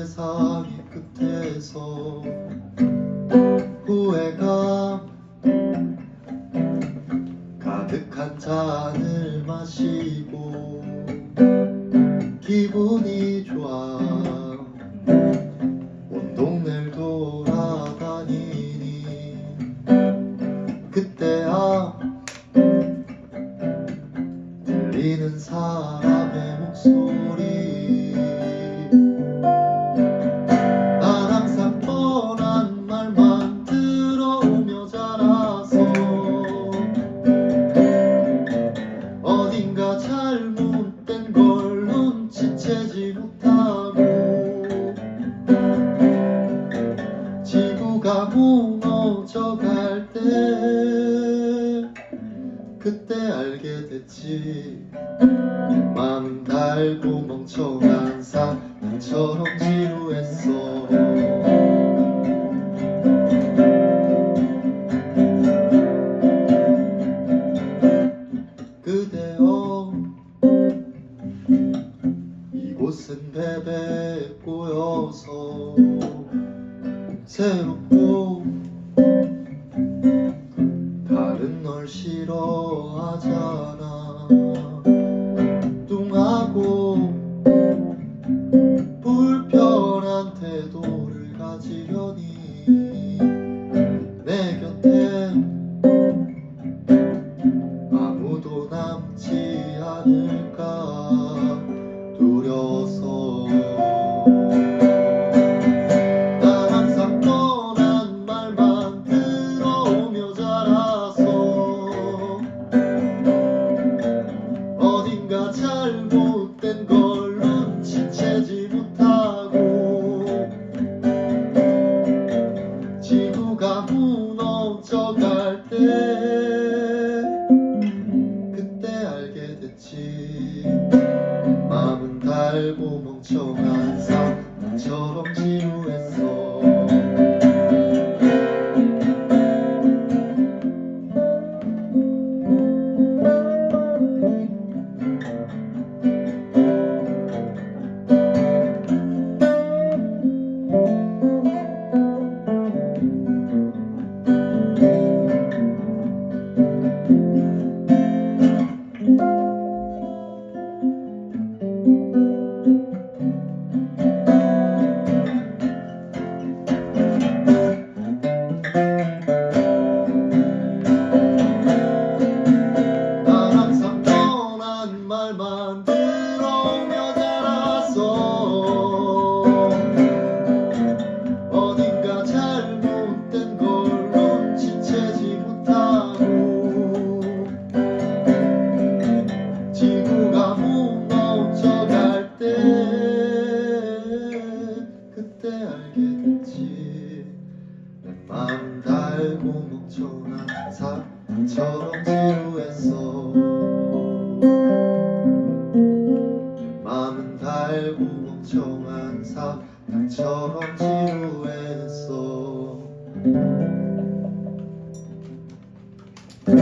세상의 끝에서 후회가 가득한 잔을 마시고 기분이 좋아 온 동네를 돌아다니니 그때야 들리는 사람 지구가 무너져 갈 때 그때 알게 됐지. 마음 달고 멍청한 사람처럼 지루했어 새롭고 다른 널 싫어하잖아. 뚱하고 불편한 태도를 가지려니 내 곁에 아무도 남지 않을까 달고 멍청한 사람처럼 지루 지루했어 마음은 달고 멍청한 사람처럼 지루했어.